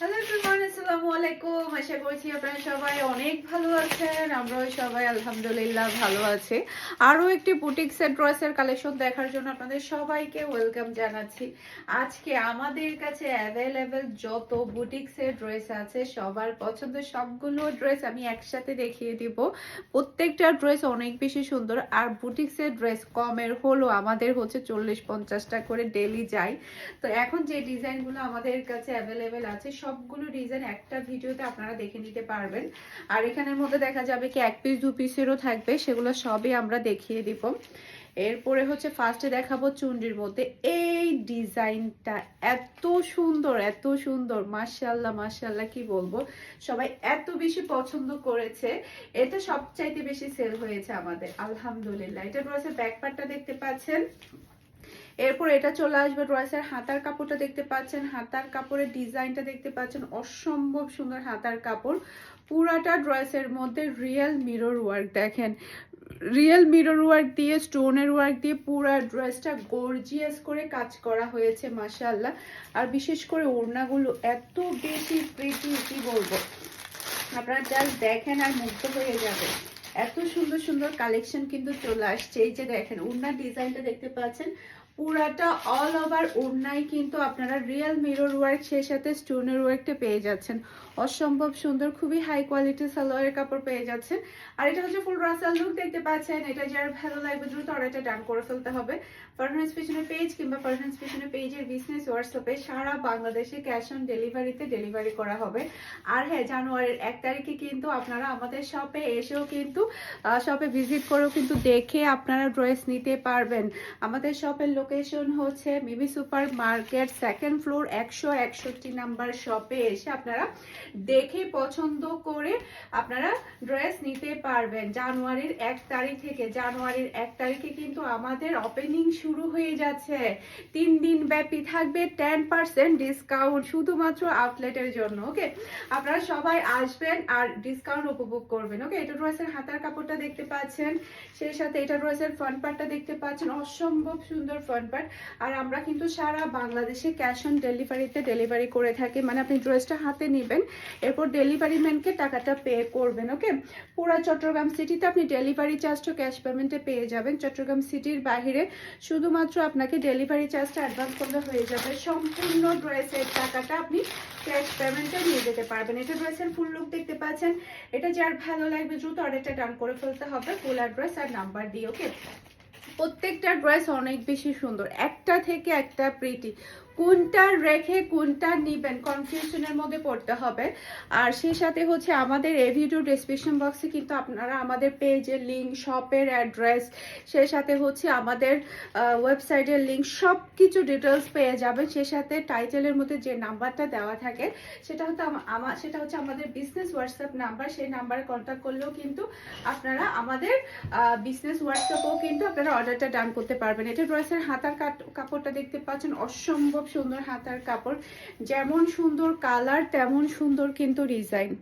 Hello everyone আসসালামু আশা করছি আপনারা সবাই অনেক ভালো আছেন। আমরাও সবাই আলহামদুলিল্লাহ ভালো আছি। আরও একটি বুটিক ড্রেসের কালেকশন দেখার জন্য আপনাদের সবাইকে ওয়েলকাম জানাচ্ছি। আজকে আমাদের কাছে অ্যাভেলেবেল যত ড্রেস আছে, সবার পছন্দের সবগুলো ড্রেস আমি একসাথে দেখিয়ে দিব। প্রত্যেকটা ড্রেস অনেক বেশি সুন্দর। আর বুটিক ড্রেস কমের হলো, আমাদের হচ্ছে চল্লিশ পঞ্চাশটা করে ডেলি যায়। তো এখন যে ডিজাইনগুলো আমাদের কাছে অ্যাভেলেবেল আছে সবগুলো ডিজাইন একটা ভিডিওতে আপনারা দেখে নিতে পারবেন। আর এখানের মধ্যে দেখা যাবে কি, এক পিস দু পিসেরও থাকবে, সেগুলো সবই আমরা দেখিয়ে দিব। এরপরে হচ্ছে ফার্স্টে দেখাবো চুন্ডির মধ্যে। এই ডিজাইনটা এত সুন্দর এত সুন্দর। মাশাল্লাহ মাশাল্লাহ কি বলব? সবাই এত বেশি পছন্দ করেছে। এটা সবচাইতে বেশি সেল হয়েছে আমাদের। আলহামদুলিল্লাহ। এটা রয়েছে ব্যাক পার্টটা দেখতে পাচ্ছেন। এরপর এটা চলে আসবে ড্রেসের হাতার কাপড়টা দেখতে পাচ্ছেন, হাতার কাপড়ের ডিজাইনটা দেখতে পাচ্ছেন, অসম্ভব সুন্দর হাতার কাপড়। পুরাটা ড্রেসের মধ্যে রিয়েল মিরর ওয়ার্ক দেখেন। রিয়েল মিরর ওয়ার্ক দিয়ে স্টোনের ওয়ার্ক দিয়ে পুরো ড্রেসটা গর্জিয়াস করে কাজ করা হয়েছে, মাশাআল্লাহ। আর বিশেষ করে ওড়নাগুলো এত বেশি প্রিটি কি বলব? আপনারা জাস্ট দেখেন আর মুগ্ধ হয়ে যাবে এত সুন্দর সুন্দর কালেকশন কিন্তু চলে আসছে। এই যে দেখেন, ওড়নার ডিজাইনটা দেখতে পাচ্ছেন পুরাটা অল ওভার ওড়নায় কিন্তু আপনারা রিয়েল মিরর ওয়ার্ক সেই সাথে স্টোনের ওয়ার্কটা পেয়ে যাচ্ছেন। অসম্ভব সুন্দর, খুবই হাই কোয়ালিটির সালোয়ারের কাপড় পেয়ে যাচ্ছেন। আর এটা হচ্ছে ফুল রাসাল লুক দেখতে পাচ্ছেন। এটা যার ভালো লাগবে দ্রুত অর্ডারটা ডান করে ফেলতে হবে। পারফরমেন্স পিছনে পেজ কিংবা পারফরমেন্স পিছনে পেজের বিজনেস হোয়াটসঅ্যাপে সারা বাংলাদেশে ক্যাশ অন ডেলিভারিতে ডেলিভারি করা হবে। আর হ্যাঁ জানুয়ারির এক তারিখে কিন্তু আপনারা আমাদের শপে এসেও কিন্তু শপে ভিজিট করেও কিন্তু দেখে আপনারা ড্রেস নিতে পারবেন। আমাদের শপের লোকেশন হচ্ছে মিবি সুপার মার্কেট সেকেন্ড ফ্লোর একশো একষট্টি নাম্বার শপে এসে আপনারা দেখে পছন্দ করে আপনারা ড্রেস নিতে পারবেন। জানুয়ারির এক তারিখ থেকে, জানুয়ারির এক তারিখে কিন্তু আমাদের ওপেনিং শুরু হয়ে যাচ্ছে। তিন দিন ব্যাপী থাকবে টেন পার্সেন্ট ডিসকাউন্ট শুধুমাত্র আউটলেটের জন্য ওকে আপনারা সবাই আসবেন আর ডিসকাউন্ট উপভোগ করবেন ওকে এটা ড্রেসের হাতার কাপড়টা দেখতে পাচ্ছেন, সেই সাথে এটা ড্রেসের ফ্রন্ট পার্টটা দেখতে পাচ্ছেন, অসম্ভব সুন্দর ফ্রন্ট পার্ট আর আমরা কিন্তু সারা বাংলাদেশে ক্যাশ অন ডেলিভারিতে ডেলিভারি করে থাকি মানে আপনি ড্রেসটা হাতে নেবেন এরপর ডেলিভারি ম্যানকে টাকাটা পে করবেন ওকে পুরো চট্টগ্রাম সিটিতে আপনি ডেলিভারি চার্জটা ক্যাশ পেমেন্টে পেয়ে যাবেন। চট্টগ্রাম সিটির বাইরে শুধুমাত্র আপনাকে ডেলিভারি চার্জটা অ্যাডভান্স করলে হয়ে যাবে। সম্পূর্ণ ড্রেসের টাকাটা আপনি ক্যাশ পেমেন্টে নিয়ে যেতে পারবেন। এটা ড্রেসের ফুল লুক দেখতে পাচ্ছেন। এটা যার ভালো লাগবে, দ্রুত অর্ডারটা ডান করে ফেলতে হবে। ফুল অ্যাড্রেস আর নাম্বার দিয়ে ওকে প্রত্যেকটা ড্রেস অনেক বেশি সুন্দর। একটা থেকে একটা প্রিটি কোনটা রেখে কোনটা নিবেন? কনফিউশনের মধ্যে পড়তে হবে। আর সেই সাথে হচ্ছে আমাদের এই ভিডিও ডিসক্রিপশন বক্সে কিন্তু আপনারা আমাদের পেজের লিঙ্ক শপের অ্যাড্রেস সেই সাথে হচ্ছে আমাদের ওয়েবসাইটের লিঙ্ক সব কিছু ডিটেলস পেয়ে যাবেন। সেই সাথে টাইটেলের মধ্যে যে নাম্বারটা দেওয়া থাকে, সেটা হচ্ছে আমার সেটা হচ্ছে আমাদের বিজনেস হোয়াটসঅ্যাপ নাম্বার সেই নাম্বারে কন্ট্যাক্ট করলেও কিন্তু আপনারা আমাদের বিজনেস হোয়াটসঅ্যাপেও কিন্তু আপনারা অর্ডারটা ডান করতে পারবেন। এটা ড্রেসের হাতার কাপড়টা দেখতে পাচ্ছেন। অসম্ভব সুন্দর হাতার কাপড়। যেমন সুন্দর কালার, তেমন সুন্দর কিন্তু ডিজাইন।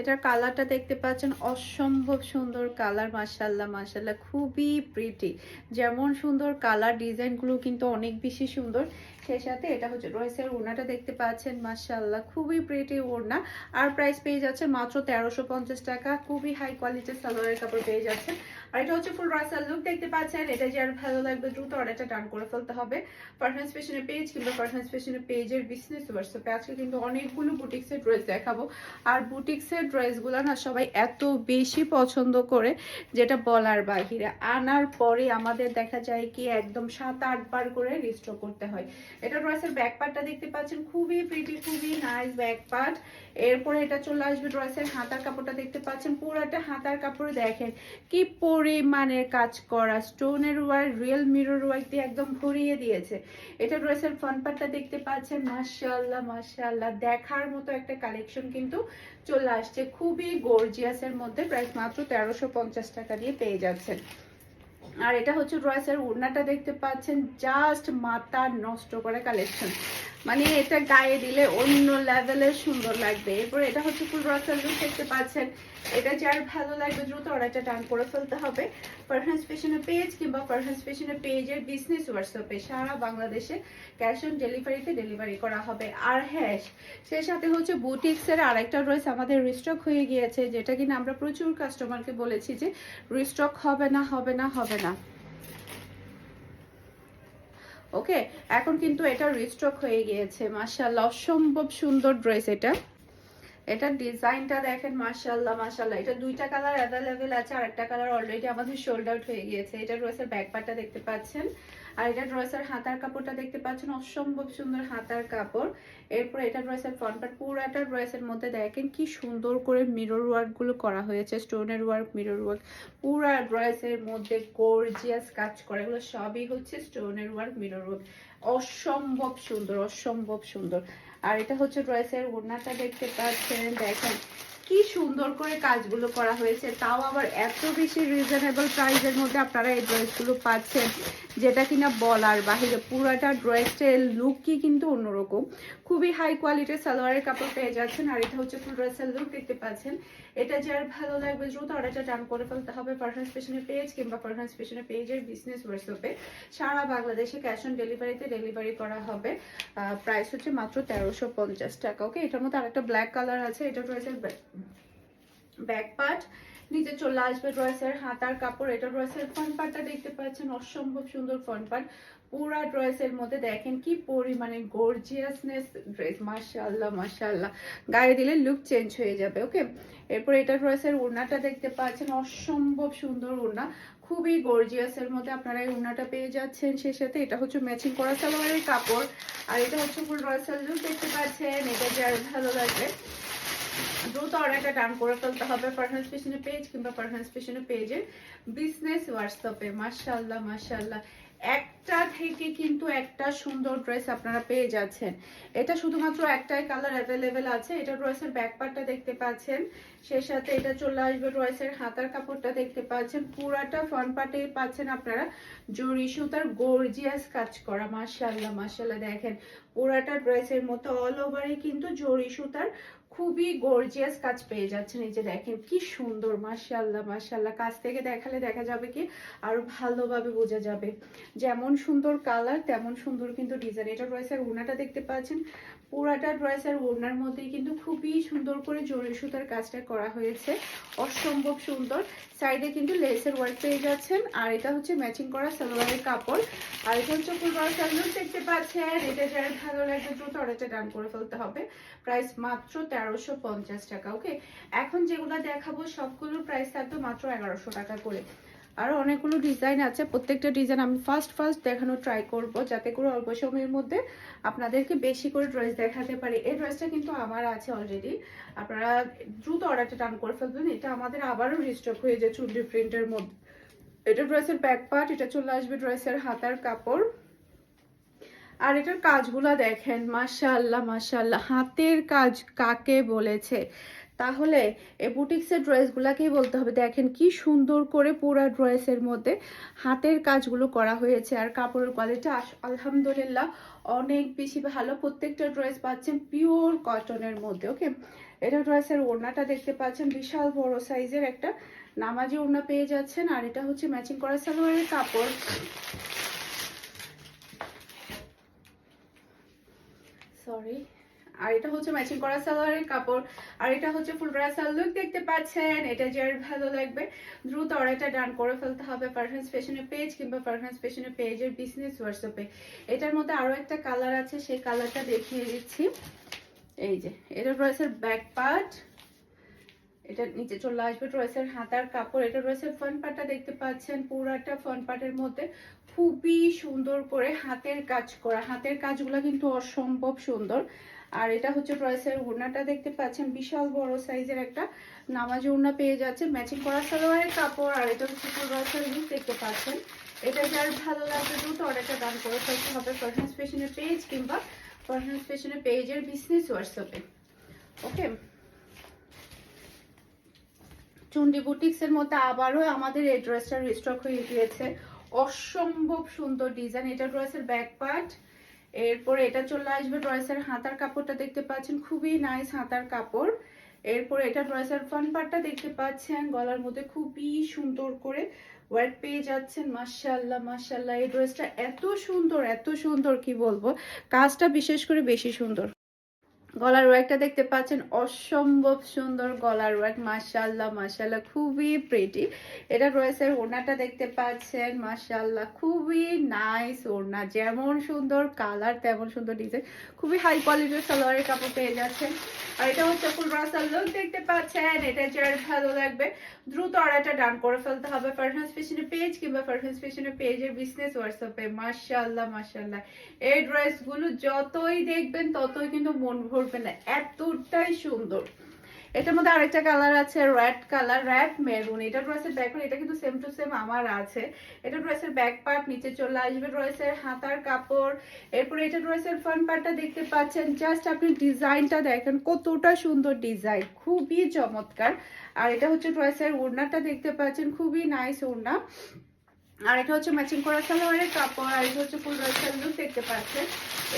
এটার কালারটা দেখতে পাচ্ছেন, অসম্ভব সুন্দর কালার মাসাল্লাহ মাসাল্লাহ খুবই প্রিটি যেমন সুন্দর কালার, ডিজাইনগুলো কিন্তু অনেক বেশি সুন্দর। সেই সাথে এটা হচ্ছে রয়েসের ওড়নাটা দেখতে পাচ্ছেন মাসাল্লাহ খুবই প্রিটি ওড়না। আর প্রাইস পেয়ে যাচ্ছে মাত্র তেরোশো পঞ্চাশ টাকা, খুবই হাই কোয়ালিটির সালোয়ারের কাপড় পেয়ে যাচ্ছে আর এটা হচ্ছে ফুল রাসাল লুক দেখতে পাচ্ছেন, এটা যার ভালো লাগবে দ্রুত অর্ডারটা ডান করে ফেলতে হবে। পারফরমেন্স পেশনের পেজ কিংবা পারফরমেন্স পেশনের পেজের বিজনেস হোয়াটসঅ্যাপে আজকে কিন্তু অনেকগুলো বুটিক্সের ড্রেস দেখাবো। আর বুটিক্সের ড্রেসগুলো না সবাই এত বেশি পছন্দ করে, যেটা বলার বাহিরে। আনার পরে আমাদের দেখা যায় কি একদম সাত আট বার করে রিস্টোর করতে হয়। এটা ড্রেসের ব্যাক পার্টটা দেখতে পাচ্ছেন, খুবই প্রিটি খুবই নাইস ব্যাক পার্ট এরপরে এটা চলে আসবে ড্রেসের হাতার কাপড়টা দেখতে পাচ্ছেন, পুরোটা হাতার কাপড় দেখেন। কি পরিমাণের কাজ করা স্টোনের ওয়ার্ক রিয়েল মিরর ওয়ার্ক দিয়ে একদম ভরিয়ে দিয়েছে। এটা ড্রেসের ফ্রন্ট পার্টটা দেখতে পাচ্ছেন, মাশাআল্লাহ মাশাআল্লাহ। দেখার মতো একটা কালেকশন কিন্তু চলে আসছে। খুবই গর্জিয়াসের মধ্যে, প্রাইস মাত্র তেরোশো টাকা দিয়ে পেয়ে যাচ্ছেন। আর এটা হচ্ছে ড্রয়েসের ওড়নাটা দেখতে পাচ্ছেন জাস্ট মাথা নষ্ট করে কালেকশন মানে এটা গায়ে দিলে অন্য লেভেলের সুন্দর লাগবে। এরপর এটা হচ্ছে ফুল রসাল লুক দেখতে পাচ্ছেন। এটা যার ভালো লাগবে দ্রুত অর্ডারটা ডান করে ফেলতে হবে। পারহান্স ফ্যাশনের পেজ কিংবা পারহান্স ফ্যাশনের পেজের বিজনেস হোয়াটসঅ্যাপে সারা বাংলাদেশে ক্যাশ অন ডেলিভারিতে ডেলিভারি করা হবে। আর হ্যাঁ সেই সাথে হচ্ছে বুটিক্সের আরেকটা রয়েছে, আমাদের রিস্টক হয়ে গিয়েছে, যেটা কিনা আমরা প্রচুর কাস্টমারকে বলেছি যে রিস্টক হবে না হবে না হবে না। ওকে এখন কিন্তু এটা রিস্টক হয়ে গিয়েছে। মাসাল্লাহ অসম্ভব সুন্দর ড্রেস এটা। এটার ডিজাইনটা দেখেন মার্শাল্লাহ মার্শাল্লাহ এটা দুইটা কালার অ্যাভেলেবেল আছে আর একটা কালার অলরেডি আমাদের সোল্ড আউট হয়ে গিয়েছে। এটা ড্রেসের ব্যাক পার্টটা দেখতে পাচ্ছেন। আর এটা ড্রেসের হাতার কাপড়টা দেখতে পাচ্ছেন, অসম্ভব সুন্দর হাতার কাপড়। এরপর এটা ড্রেসের ফ্রন্ট পার্ট পুরাটা ড্রেসের মধ্যে দেখেন কি সুন্দর করে মিরর ওয়ার্কগুলো করা হয়েছে স্টোনের ওয়ার্ক মিরর ওয়ার্ক পুরা ড্রেসের মধ্যে গর্জিয়াস কাজ করা, এগুলো সবই হচ্ছে স্টোনের ওয়ার্ক মিরর ওয়ার্ক অসম্ভব সুন্দর অসম্ভব সুন্দর। আর এটা হচ্ছে ড্রেসের ওড়নাটা দেখতে পাচ্ছেন দেখেন। কি সুন্দর করে কাজগুলো করা হয়েছে, তাও আবার এত বেশি রিজনেবল প্রাইসের মধ্যে আপনারা এই ড্রেসগুলো পাচ্ছেন, যেটা কিনা বলার বাহিরে পুরাটা ড্রেসের লুকই কিন্তু অন্যরকম। খুবই হাই কোয়ালিটির সালোয়ারের কাপড় পেয়ে যাচ্ছেন, আর এটা হচ্ছে ফুল ড্রেসের লুক দেখতে পাচ্ছেন। এটা যার ভালো লাগবে দ্রুত অর্ডারটা ডান করে ফেলতে হবে পারফরমেন্স পেশনের পেজ কিংবা পারফরমেন্স পেশনের পেজের বিজনেস হোয়াটসঅ্যাপে সারা বাংলাদেশে ক্যাশ অন ডেলিভারিতে ডেলিভারি করা হবে। প্রাইস হচ্ছে মাত্র তেরোশো টাকা ওকে এটার মধ্যে আরেকটা ব্ল্যাক কালার আছে, এটা রয়েছে ব্যাক পার্ট। নিচে চলে আসবে ড্রেসের হাতার কাপড়। এটা ড্রেসের ফ্রন্ট পার্টটা দেখতে পাচ্ছেন, অসম্ভব সুন্দর ফ্রন্ট পার্ট। পুরা ড্রেসের মধ্যে দেখেন কি পরিমাণে গর্জিয়াসনেস ড্রেস মাশাআল্লাহ মাশাআল্লাহ। গায়ে দিলে লুক চেঞ্জ হয়ে যাবে ওকে এরপর এটা ড্রেসের ওড়নাটা দেখতে পাচ্ছেন, অসম্ভব সুন্দর ওড়না। খুবই গর্জিয়াস এর মধ্যে আপনারা এই ওড়নাটা পেয়ে যাচ্ছেন। সেই সাথে এটা হচ্ছে ম্যাচিং করা সালোয়ারের কাপড়। আর এটা হচ্ছে ফুল রয়্যাল লুক দেখতে পাচ্ছেন, এটা যার ভালো লাগবে। দ্রুত অর্ডারটা ডান করে ফেলতে হবে পারফরমেন্স পেশনের পেজ কিংবা পারফরমেন্স পেশনের পেজের বিজনেস হোয়াটসঅ্যাপে মাশাল্লাহ মাশাল্লাহ একটা থেকে কিন্তু একটা সুন্দর ড্রেস আপনারা পেয়ে যাচ্ছেন। এটা শুধুমাত্র একটাই কালার অ্যাভেলেবেল আছে। এটা ড্রেসের ব্যাক পার্টটা দেখতে পাচ্ছেন। সেই সাথে এটা চলে আসবে ড্রেসের হাতার কাপড়টা দেখতে পাচ্ছেন। পুরাটা ফ্রন্ট পার্টে পাচ্ছেন আপনারা। জরি সুতার গর্জিয়াস কাজ করা। মাশাল্লাহ মাশাল্লাহ দেখেন। পুরাটা ড্রেসের মতো অল ওভারে কিন্তু জরি সুতার খুবই গর্জিয়াস কাজ পেয়ে যাচ্ছেন। এই যে দেখেন, কি সুন্দর মাসাল্লাহ মাসাল্লাহ কাজ থেকে দেখালে দেখা যাবে কি আরও ভালোভাবে বোঝা যাবে। যেমন সুন্দর কালার তেমন সুন্দর কিন্তু ডিজাইন এটা রয়েছে উনাটা দেখতে পাচ্ছেন। পুরাটা ড্রেসের ওড়নার মধ্যেই কিন্তু খুবই সুন্দর করে জরি সুতার কাজটা করা হয়েছে। অসম্ভব সুন্দর। সাইডে কিন্তু লেসের ওয়ার্ক পেয়ে যাচ্ছেন। আর এটা হচ্ছে ম্যাচিং করা সালোয়ারের কাপড়। আর এটা হচ্ছে ফুল সালোয়ার দেখতে পাচ্ছেন? এটা যারা ভালো লাগে দ্রুত অর্ডারটা ডান করে ফেলতে হবে। প্রাইস মাত্র তেরোশো পঞ্চাশ টাকা ওকে এখন যেগুলো দেখাবো, সবগুলোর প্রাইস থাকবে মাত্র এগারোশো টাকা করে। আরও অনেকগুলো ডিজাইন আছে। প্রত্যেকটা ডিজাইন আমি ফার্স্ট ফার্স্ট দেখানো ট্রাই করব যাতে করে অল্প সময়ের মধ্যে আপনাদেরকে বেশি করে ড্রেস দেখাতে পারি। এই ড্রেসটা কিন্তু আমার আছে অলরেডি আপনারা দ্রুত অর্ডারটা টান করে ফেলবেন। এটা আমাদের আবারও রিস্টক হয়ে যায় চুডি প্রিন্টের মধ্যে। এটা ড্রেসের ব্যাক পার্ট এটা চলে আসবে ড্রেসের হাতার কাপড়। আর এটার কাজগুলো দেখেন মাশাল্লাহ মাশাল্লাহ হাতের কাজ কাকে বলেছে? তাহলে এই বুটিক্সের ড্রেসগুলাকেই বলতে হবে, দেখেন কি সুন্দর করে পুরো ড্রেসের মধ্যে হাতের কাজগুলো করা হয়েছে আর কাপড়ের কোয়ালিটি আলহামদুলিল্লাহ অনেক বেশি ভালো। প্রত্যেকটা ড্রেস পাচ্ছেন পিওর কটনের মধ্যে ওকে এটা ড্রেসের ওড়নাটা দেখতে পাচ্ছেন, বিশাল বড় সাইজের একটা নামাজি ওড়না পেয়ে যাচ্ছেন আর এটা হচ্ছে ম্যাচিং করা সালোয়ারের কাপড়। সরি আর এটা হচ্ছে ম্যাচিং করা সালোয়ারের কাপড়। আর এটা হচ্ছে ফুল ব্রাসাল লুক দেখতে পাচ্ছেন। এটা যার ভালো লাগবে। দ্রুত অর্ডারটা ডান করে ফেলতে হবে পারফেন্স ফ্যাশনের পেজ কিংবা পারফেন্স ফ্যাশনের পেজের বিজনেস হোয়াটসঅ্যাপে এটার মধ্যে আরও একটা কালার আছে, সেই কালারটা দেখিয়ে দিচ্ছি। এই যে, এটা রয়েছে ব্যাক পার্ট এটা নিচে চলে আসবে ড্রেসের হাতার কাপড়। এটা রয়েছে ফ্রন্ট পার্টটা দেখতে পাচ্ছেন। পুরাটা ফ্রন্ট পার্টের মধ্যে খুবই সুন্দর করে হাতের কাজ করা। হাতের কাজগুলো কিন্তু অসম্ভব সুন্দর। আর এটা হচ্ছে ড্রেসের ওড়নাটা দেখতে পাচ্ছেন, বিশাল বড় সাইজের একটা নামাজ ওড়না পেয়ে যাচ্ছে ম্যাচিং করা সালোয়ারের কাপড়, আর এটা হচ্ছে ড্রেসের লুক দেখতে পাচ্ছেন। এটা যার ভালো লাগবে দ্রুত অর্ডারটা দান করে ফেলতে হবে পারফরমেন্স ফ্যাশনের পেজ কিংবা পারফরমেন্স ফ্যাশনের পেজের বিজনেস হোয়াটসঅ্যাপে ওকে চুন্ডি বুটিক্সের মধ্যে আবারও আমাদের এই ড্রেসটা রিস্টক হয়ে গিয়েছে। অসম্ভব সুন্দর ডিজাইন এটা ড্রেসের ব্যাক পার্ট এরপরে এটা চলে আসবে ড্রয়েসের হাতার কাপড়টা দেখতে পাচ্ছেন, খুবই নাইস হাতার কাপড়। এরপরে এটা ড্রয়েসের ফ্রন্ট পার্টটা দেখতে পাচ্ছেন, গলার মধ্যে খুবই সুন্দর করে ওয়ার্ক পেয়ে যাচ্ছেন মার্শাল্লাহ মাশাল্লাহ এই ড্রেসটা এত সুন্দর এত সুন্দর কি বলব? কাজটা বিশেষ করে বেশি সুন্দর। গলার ওয়ার্কটা দেখতে পাচ্ছেন। অসম্ভব সুন্দর গলার ওয়ার্ক মাশাল্লাহ মাশাল্লাহ খুবই প্রিটি এটা রয়েছে ওড়নাটা দেখতে পাচ্ছেন মাশাল্লাহ খুবই নাইস ওড়না। যেমন সুন্দর কালার তেমন সুন্দর ডিজাইন খুবই হাই কোয়ালিটির সালোয়ারের কাপড় পেয়ে যাচ্ছেন। আর এটা হচ্ছে ফুল রাসাল লুক দেখতে পাচ্ছেন। এটা যার ভালো লাগবে। দ্রুত অর্ডারটা ডান করে ফেলতে হবে ফারহান্স ফ্যাশনের পেজ কিংবা ফারহান্স ফ্যাশনের পেজের বিজনেস হোয়াটসঅ্যাপে মাশাল্লাহ মাশাল্লাহ এই ড্রেসগুলো যতই দেখবেন, ততই কিন্তু মন ভরবে না, এতটাই সুন্দর। এটার মধ্যে আরেকটা কালার আছে রেড কালার রেড মেরুন এটা ড্রেসের ব্যাক এটা কিন্তু সেম টু সেম আমার আছে। এটা ড্রেসের ব্যাক পার্ট নিচে চলে আসবে ড্রেসের হাতার কাপড়। এরপরে এটা ড্রেসের ফ্রন্ট পার্টটা দেখতে পাচ্ছেন জাস্ট আপনি ডিজাইনটা দেখেন, কতটা সুন্দর ডিজাইন খুবই চমৎকার। আর এটা হচ্ছে ড্রেসের ওড়নাটা দেখতে পাচ্ছেন, খুবই নাইস ওড়না। আর এটা হচ্ছে ম্যাচিং করা সালোয়ারের কাপড়, আর এটা হচ্ছে ফুল ড্রেসের লুক দেখতে পাচ্ছেন।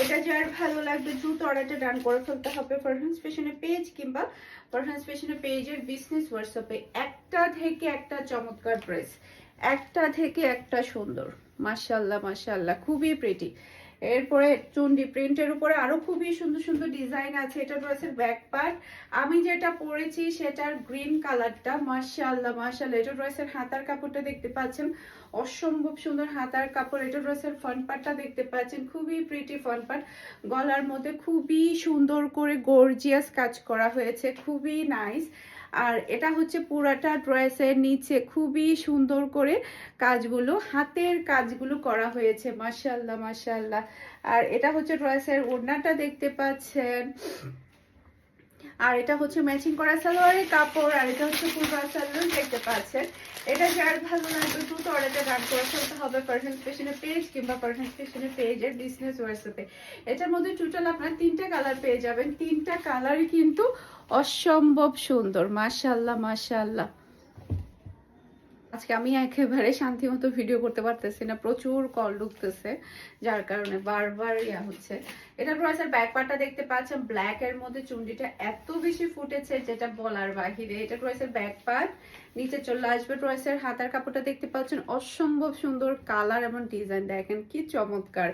এটা যার ভালো লাগবে দ্রুত অর্ডারটা ডান করে ফেলতে হবে ফরহান্স ফ্যাশনের পেজ কিংবা ফরহান্স ফ্যাশনের পেজের বিজনেস হোয়াটসঅ্যাপে একটা থেকে একটা চমৎকার ড্রেস একটা থেকে একটা সুন্দর। মাসাল্লাহ মাসাল্লাহ খুবই প্রিটি এরপরে চুন্ডি প্রিন্টের উপরে আরও খুবই সুন্দর সুন্দর ডিজাইন আছে। এটা ড্রেসের ব্যাক পার্ট আমি যেটা পরেছি সেটার গ্রিন কালারটা মাশাল্লাহ মাশাল্লাহ এটা ড্রেসের হাতার কাপড়টা দেখতে পাচ্ছেন। অসম্ভব সুন্দর হাতার কাপড়। এটা ড্রেসের ফ্রন্ট পার্টটা দেখতে পাচ্ছেন। খুবই প্রিটি ফ্রন্ট পার্ট গলার মধ্যে খুবই সুন্দর করে গর্জিয়াস কাজ করা হয়েছে। খুবই নাইস আর এটা হচ্ছে পুরাটা ড্রেসের নিচে খুবই সুন্দর করে কাজগুলো, হাতের কাজগুলো করা হয়েছে মাসাল্লাহ মাসাল্লাহ আর এটা হচ্ছে ড্রেসের ওড়নাটা দেখতে পাচ্ছেন। আর এটা হচ্ছে ম্যাচিং করা সালোয়ারের কাপড়, আর এটা হচ্ছে পুরো সালোয়ার দেখতে পাচ্ছেন। এটা যার ভালো লাগবে অর্ডারটা ডান করে ফেলতে হবে পার্সেন্ট স্পেশনের পেজ কিংবা পার্সেন্ট স্পেশনের পেজের বিজনেস এটার মধ্যে টোটাল আপনার তিনটা কালার পেয়ে যাবেন। তিনটা কালারই কিন্তু অসম্ভব সুন্দর মাশাল্লাহ মাশাল্লাহ আজকে আমি একেবারে শান্তি মতো ভিডিও করতে পারতেছি না, প্রচুর কল ঢুকতেছে, যার কারণে বারবার ইয়া হচ্ছে। এটা ড্রেসের ব্যাক পার্টটা দেখতে পাচ্ছেন ব্ল্যাক এর মধ্যে চুন্ডিটা এত বেশি ফুটেছে যেটা বলার বাহিরে। এটা ড্রেসের ব্যাক নিচে চলে আসবে ড্রেসের হাতার কাপড়টা দেখতে পাচ্ছেন, অসম্ভব সুন্দর কালার এবং ডিজাইন দেখেন কি চমৎকার।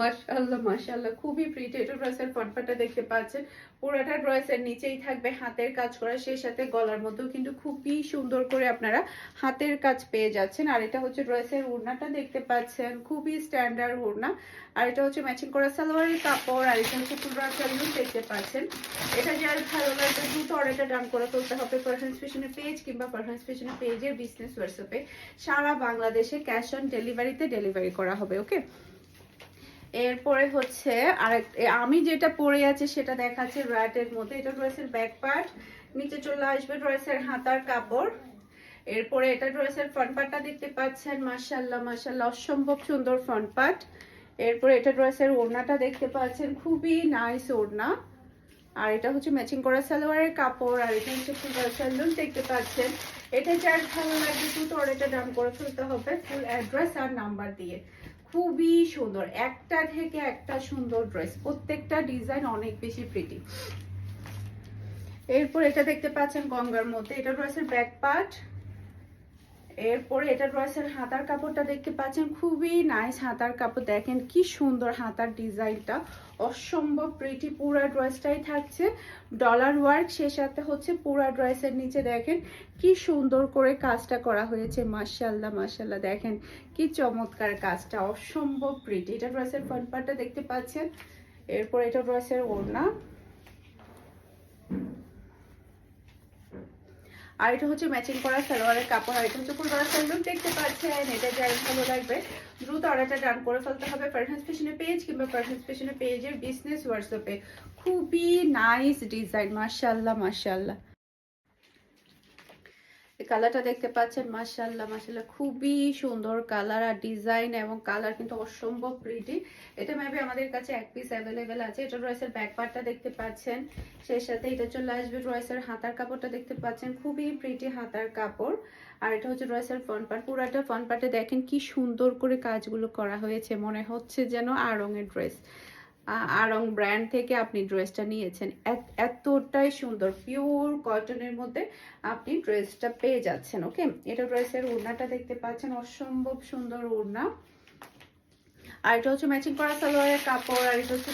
মাশাআল্লাহ মাশাআল্লাহ, খুবই প্রিটি এটা ড্রেসের ফ্রন্ট দেখতে পাচ্ছেন। পুরোটা ড্রেসের নিচেই থাকবে, হাতের কাজ করা সেই সাথে গলার মধ্যেও কিন্তু খুবই সুন্দর করে আপনারা হাতের কাজ পেয়ে যাচ্ছেন। আর এটা হচ্ছে ড্রেসের ওড়নাটা দেখতে পাচ্ছেন, খুবই স্ট্যান্ডার্ড ওড়না। আর এটা হচ্ছে ম্যাচিং করা সালোয়ারের কাপড় আর এটা হচ্ছে ফুল রাখার দেখতে পাচ্ছেন। এটা যার ভালো লাগবে দ্রুত অর্ডারটা ডান করে ফেলতে হবে পারফরমেন্স ফ্যাশনের পেজ কিংবা পারফরমেন্স ফ্যাশনের পেজের বিজনেস হোয়াটসঅ্যাপে সারা বাংলাদেশে ক্যাশ অন ডেলিভারিতে ডেলিভারি করা হবে ওকে এরপরে হচ্ছে আরেক আমি যেটা পরে আছি সেটা দেখাচ্ছে র্যাটের মধ্যে। এটা ড্রেসের ব্যাক পার্ট নিচে চলে আসবে ড্রেসের হাতার কাপড়। এরপরে এটা ড্রেসের ফ্রন্ট পার্টটা দেখতে পাচ্ছেন মাশাল্লাহ মাশাল্লাহ অসম্ভব সুন্দর ফ্রন্ট পার্ট এরপরে এটা ড্রেসের ওড়নাটা দেখতে পাচ্ছেন, খুবই নাইস ওড়না। আর এটা হচ্ছে ম্যাচিং করা সালোয়ারের কাপড়, আর এটা হচ্ছে ফুল স্যালুন দেখতে পাচ্ছেন। এটা যার ভালো লাগবে দ্রুত অর্ডারটা ডান করে ফেলতে হবে ফুল অ্যাড্রেস আর নাম্বার দিয়ে। খুবই সুন্দর, একটা থেকে একটা সুন্দর ড্রেস প্রত্যেকটা ডিজাইন অনেক বেশি প্রিটি এরপর এটা দেখতে পাচ্ছেন গঙ্গার মধ্যে, এটা ড্রেসের ব্যাক পার্ট এরপরে এটা ড্রেসের হাতার কাপড়টা দেখতে পাচ্ছেন, খুবই নাইস হাতার কাপড়। দেখেন কি সুন্দর হাতার ডিজাইনটা। অসম্ভব প্রিটি পুরা ড্রেসটাই থাকছে। ডলার ওয়ার্ক সে সাথে হচ্ছে পুরা ড্রেসের নিচে দেখেন কি সুন্দর করে কাজটা করা হয়েছে। মাশাল্লাহ মার্শাল্লাহ দেখেন কি চমৎকার কাজটা, অসম্ভব প্রিটি এটা ড্রেসের ফ্রন্ট পার্টটা দেখতে পাচ্ছেন। এরপর এটা ড্রেসের ওড়না। আর এটা হচ্ছে ম্যাচিং করা সালোয়ারের কাপড়, আর এটা হচ্ছে ফুল করা সালোয়ার দেখতে পাচ্ছেন, এটা যাই ভালো লাগবে। দ্রুত অর্ডারটা ডান করে ফেলতে হবে পার্সেন্স পেশনে পেজ কিংবা পারফেন্স ফ্যাশনের পেজের বিজনেস হোয়াটসঅ্যাপে খুবই নাইস ডিজাইন মার্শাল্লাহ এই কালারটা দেখতে পাচ্ছেন মাশাল্লাহ মাশাল্লাহ খুবই সুন্দর কালার আর ডিজাইন এবং কালার কিন্তু অসম্ভব প্রিটি এটা মেবি আমাদের কাছে এক পিস অ্যাভেলেবেল আছে। এটা ড্রেসের ব্যাক পার্টটা দেখতে পাচ্ছেন। সেই সাথে এটা চলে আসবে ড্রেসের হাতার কাপড়টা দেখতে পাচ্ছেন, খুবই প্রিটি হাতার কাপড়। আর এটা হচ্ছে ড্রেসের ফ্রন্ট পার্ট পুরাটা ফ্রন্ট পার্টে দেখেন কি সুন্দর করে কাজগুলো করা হয়েছে। মনে হচ্ছে যেন আড়ঙের ড্রেস আরং ব্র্যান্ড থেকে আপনি ড্রেসটা নিয়েছেন। এতটাই সুন্দর পিওর কটনের মধ্যে আপনি ড্রেসটা পেয়ে যাচ্ছেন ওকে এটা ড্রেসের ওড়নাটা দেখতে পাচ্ছেন, অসম্ভব সুন্দর ওড়না আর এটা হচ্ছে ম্যাচিং করা সালোয়ারের কাপড়, আর এটা হচ্ছে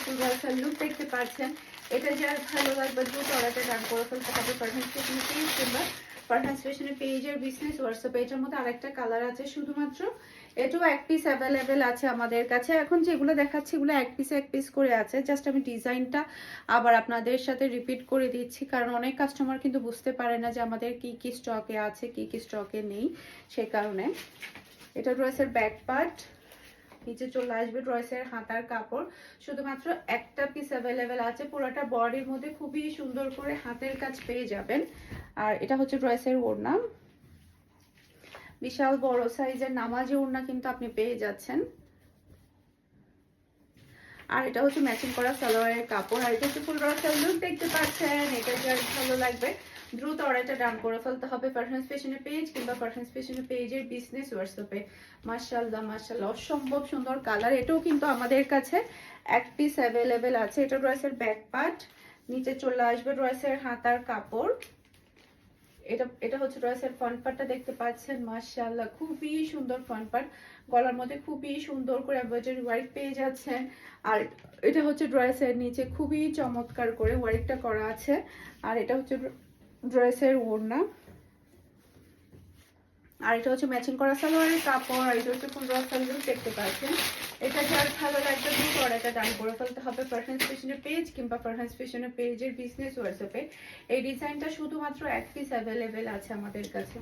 লুক দেখতে পাচ্ছেন। এটা যার ভালো লাগবে, দ্রুত অর্ডারটা ডান করে ফেলতে হবে পারফেন্স ফ্যাশনের পারফেন্স ফ্যাশনের পেজের বিজনেস হোয়াটসঅ্যাপ এটার মধ্যে আরেকটা কালার আছে, শুধুমাত্র এটাও এক পিস অ্যাভেলেবেল আছে আমাদের কাছে। এখন যেগুলো দেখাচ্ছি এগুলো এক পিস এক পিস করে আছে। জাস্ট আমি ডিজাইনটা আবার আপনাদের সাথে রিপিট করে দিচ্ছি, কারণ অনেক কাস্টমার কিন্তু বুঝতে পারে না যে আমাদের কি কি স্টকে আছে, কি কি স্টকে নেই সে কারণে। এটা ড্রেসের ব্যাক পার্ট নিচে চলে আসবে ড্রেসের হাতার কাপড়। শুধুমাত্র একটা পিস অ্যাভেলেবেল আছে, পুরোটা বডির মধ্যে খুবই সুন্দর করে হাতের কাজ পেয়ে যাবেন। আর এটা হচ্ছে ড্রেসের ওড়না। বিশাল বড় সাইজের নামাজি ওড়না কিন্তু আপনি পেয়ে যাচ্ছেন। আর এটা হচ্ছে ম্যাচিং করা সালোয়ারের কাপড়। আর এটা হচ্ছে ফুল রসাল লুক দেখতে পাচ্ছেন, এটা যার ভালো লাগবে। দ্রুত অর্ডারটা ডান করে ফেলতে হবে পারফরমেন্স পেশনের পেজ কিংবা পারফরমেন্স পেশনের পেজের বিজনেস হোয়াটসঅ্যাপে মার্শাল্লাহ মার্শাল্লাহ অসম্ভব সুন্দর কালার এটাও কিন্তু আমাদের কাছে এক পিস অ্যাভেলেবেল আছে। এটা ড্রেসের ব্যাক পার্ট নিচে চলে আসবে ড্রেসের হাতার কাপড়। এটা এটা হচ্ছে ড্রেসের ফ্রন্ট পার্টটা দেখতে পাচ্ছেন। মার্শাল্লাহ খুবই সুন্দর ফ্রন্ট পার্ট গলার মধ্যে খুবই সুন্দর করে এমব্রয়ডারি ওয়ার্ক পেয়ে যাচ্ছেন। আর এটা হচ্ছে ড্রেসের নিচে খুবই চমৎকার করে ওয়ার্কটা করা আছে। আর এটা হচ্ছে ড্রেসের ওড়না। আর এটা হচ্ছে ম্যাচিং করা সালোয়ারের কাপড়, আর এটা হচ্ছে রস সালোয়ার দেখতে পাচ্ছেন। এটা যার ভালো লাগবে দ্রুত অর্ডারটা ডান করে ফেলতে হবে। পারফেন্স ফ্যাশনের পেজ কিংবা পারফেন্স ফ্যাশনের পেজের বিজনেস হোয়াটসঅ্যাপে এই ডিজাইনটা শুধুমাত্র এক পিস অ্যাভেলেবেল আছে আমাদের কাছে।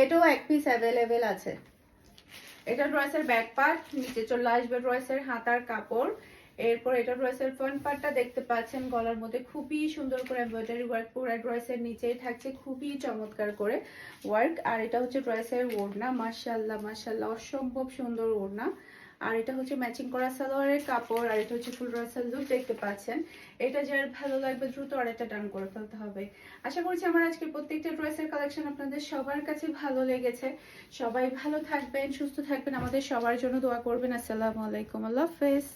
এটাও এক পিস অ্যাভেলেবেল আছে। এটা ড্রেসের ব্যাক পার্ট নিচে চলে আসবে ড্রেসের হাতার কাপড়। এরপর এটা ড্রেসের ফ্রন্ট পার্টটা দেখতে পাচ্ছেন গলার মধ্যে খুবই সুন্দর করে এমব্রয়ডারি ওয়ার্ক পুরো ড্রেসের নিচেই থাকছে, খুবই চমৎকার করে ওয়ার্ক আর এটা হচ্ছে ড্রেসের ওড়না মাশাল্লাহ মাশাল্লাহ অসম্ভব সুন্দর ওড়না। আর এটা হচ্ছে ম্যাচিং করা সালোয়ারের কাপড়, আর এটা হচ্ছে ফুল ড্রেসের লুক দেখতে পাচ্ছেন। এটা যার ভালো লাগবে দ্রুত একটা ডান করে ফেলতে হবে। আশা করছি আমার আজকে প্রত্যেকটা ড্রেসের কালেকশন আপনাদের সবার কাছে ভালো লেগেছে। সবাই ভালো থাকবেন, সুস্থ থাকবেন। আমাদের সবার জন্য দোয়া করবেন। আসসালামু আলাইকুম, আল্লাহ হাফেজ।